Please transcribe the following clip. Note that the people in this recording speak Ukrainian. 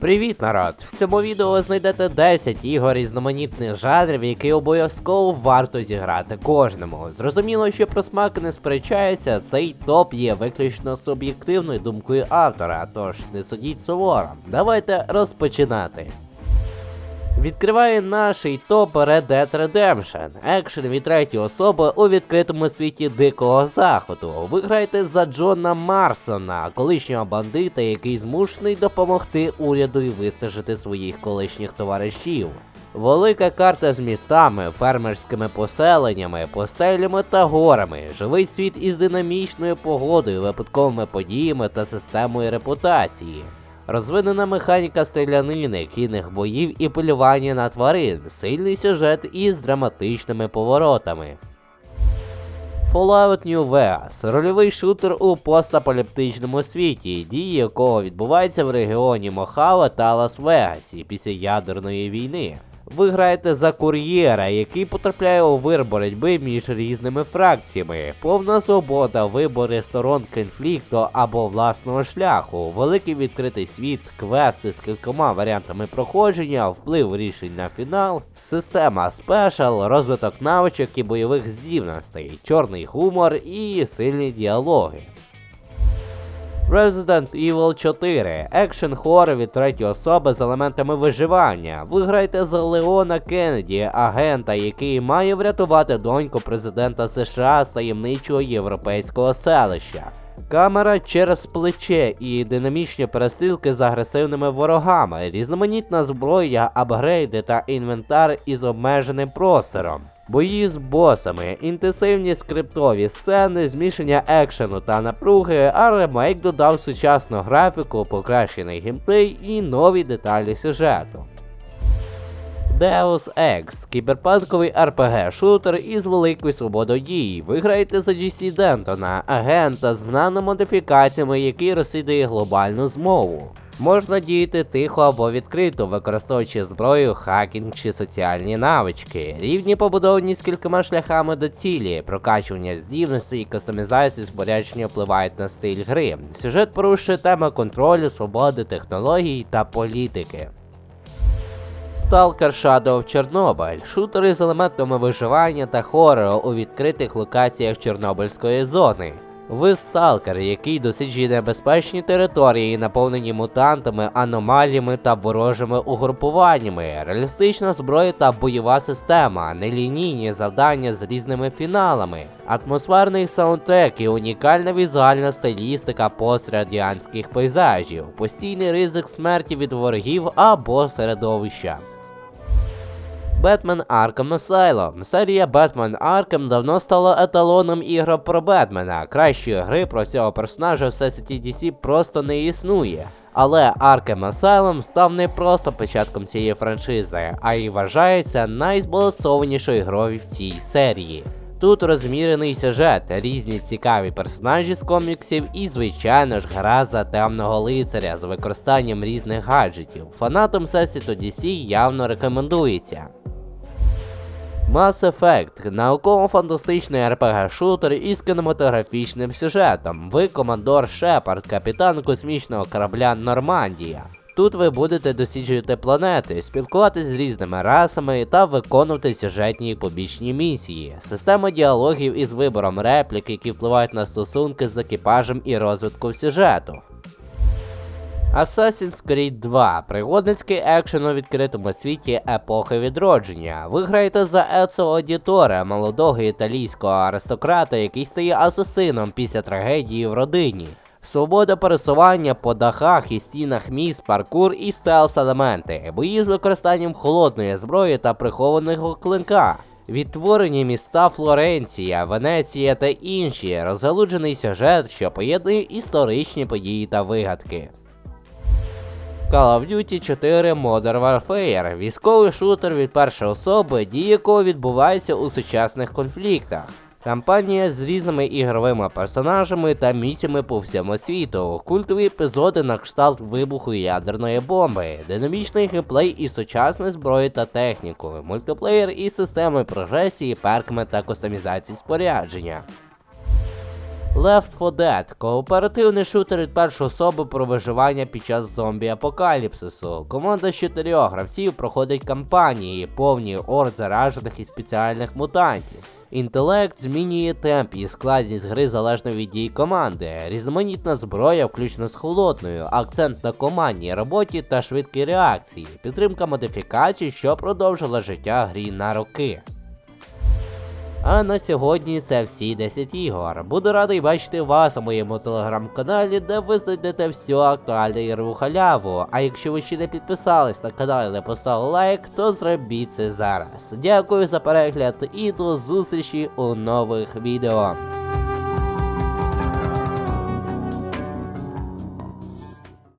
Привіт, народ! В цьому відео ви знайдете 10 ігор різноманітних жанрів, які обов'язково варто зіграти кожному. Зрозуміло, що про смак не сперечається, цей топ є виключно суб'єктивною думкою автора, тож не судіть суворо. Давайте розпочинати. Відкриває наш топ Red Dead Redemption. Екшен від третьої особи у відкритому світі Дикого Заходу. Ви граєте за Джона Марсона, колишнього бандита, який змушений допомогти уряду і вистежити своїх колишніх товаришів. Велика карта з містами, фермерськими поселеннями, постелями та горами, живий світ із динамічною погодою, випадковими подіями та системою репутації. Розвинена механіка стрілянини, кінних боїв і полювання на тварин, сильний сюжет із драматичними поворотами. Fallout New Vegas – рольовий шутер у постапаліптичному світі, дії якого відбуваються в регіоні Мохава та Лас-Вегасі після ядерної війни. Ви граєте за кур'єра, який потрапляє у вир боротьби між різними фракціями, повна свобода вибори сторон конфлікту або власного шляху, великий відкритий світ, квести з кількома варіантами проходження, вплив рішень на фінал, система спешл, розвиток навичок і бойових здібностей, чорний гумор і сильні діалоги. Resident Evil 4 екшен хоррор від третьої особи з елементами виживання. Ви граєте за Леона Кеннеді, агента, який має врятувати доньку президента США з таємничого європейського селища. Камера через плече і динамічні перестрілки з агресивними ворогами, різноманітна зброя, апгрейди та інвентар із обмеженим простором. Бої з босами, інтенсивні скриптові сцени, змішання екшену та напруги, а ремейк додав сучасну графіку, покращений геймплей і нові деталі сюжету. Deus Ex – кіберпанковий RPG-шутер із великою свободою дій. Ви граєте за GC Дентона, агента з наномодифікаціями, який розслідує глобальну змову. Можна діяти тихо або відкрито, використовуючи зброю, хакінг чи соціальні навички. Рівні побудовані з кількома шляхами до цілі, прокачування здібностей і кастомізацію спорядження впливають на стиль гри. Сюжет порушує теми контролю, свободи, технологій та політики. Stalker Shadow of Chernobyl – шутер із елементами виживання та хорору у відкритих локаціях Чорнобильської зони. Ви сталкер, який досліджує небезпечні території, наповнені мутантами, аномаліями та ворожими угрупуваннями, реалістична зброя та бойова система, нелінійні завдання з різними фіналами, атмосферний саундтрек і унікальна візуальна стилістика пострадянських пейзажів, постійний ризик смерті від ворогів або середовища. Бетмен Arkham Asylum. Серія Batman Arkham давно стала еталоном ігор про Бетмена. Кращої гри про цього персонажа в Всесвіті DC просто не існує. Але Arkham Asylum став не просто початком цієї франшизи, а й вважається найзбалансованішою грою в цій серії. Тут розмірений сюжет, різні цікаві персонажі з коміксів і, звичайно ж, гра за темного лицаря з використанням різних гаджетів. Фанатам Всесвіту DC явно рекомендується. Mass Effect – науково-фантастичний RPG-шутер із кінематографічним сюжетом. Ви командор Шепард, капітан космічного корабля Нормандія. Тут ви будете досліджувати планети, спілкуватись з різними расами та виконувати сюжетні і побічні місії. Система діалогів із вибором реплік, які впливають на стосунки з екіпажем і розвитку сюжету. Assassin's Creed 2 пригодницький екшен у відкритому світі епохи відродження. Ви граєте за Ецо Одіторе, молодого італійського аристократа, який стає асасином після трагедії в родині. Свобода пересування по дахах і стінах міст, паркур і стелс-елементи, бої з використанням холодної зброї та прихованого клинка. Відтворені міста Флоренція, Венеція та інші, розгалуджений сюжет, що поєднує історичні події та вигадки. Call of Duty 4 Modern Warfare військовий шутер від першої особи, дії якого відбуваються у сучасних конфліктах. Кампанія з різними ігровими персонажами та місіями по всьому світу, культові епізоди на кшталт вибуху ядерної бомби, динамічний геймплей із сучасної зброї та технікою, мультиплеєр із системою прогресії, перками та кастомізації спорядження. Left 4 Dead – кооперативний шутер від першої особи про виживання під час зомбі-апокаліпсису. Команда з чотирьох гравців проходить кампанії, повні орд заражених і спеціальних мутантів. Інтелект змінює темп і складність гри залежно від дій команди. Різноманітна зброя, включно з холодною, акцент на командній роботі та швидкій реакції, підтримка модифікацій, що продовжила життя грі на роки. А на сьогодні це всі 10 ігор. Буду радий бачити вас у моєму телеграм-каналі, де ви знайдете всю актуальну ігрову халяву. А якщо ви ще не підписались на канал і не поставили лайк, то зробіть це зараз. Дякую за перегляд і до зустрічі у нових відео.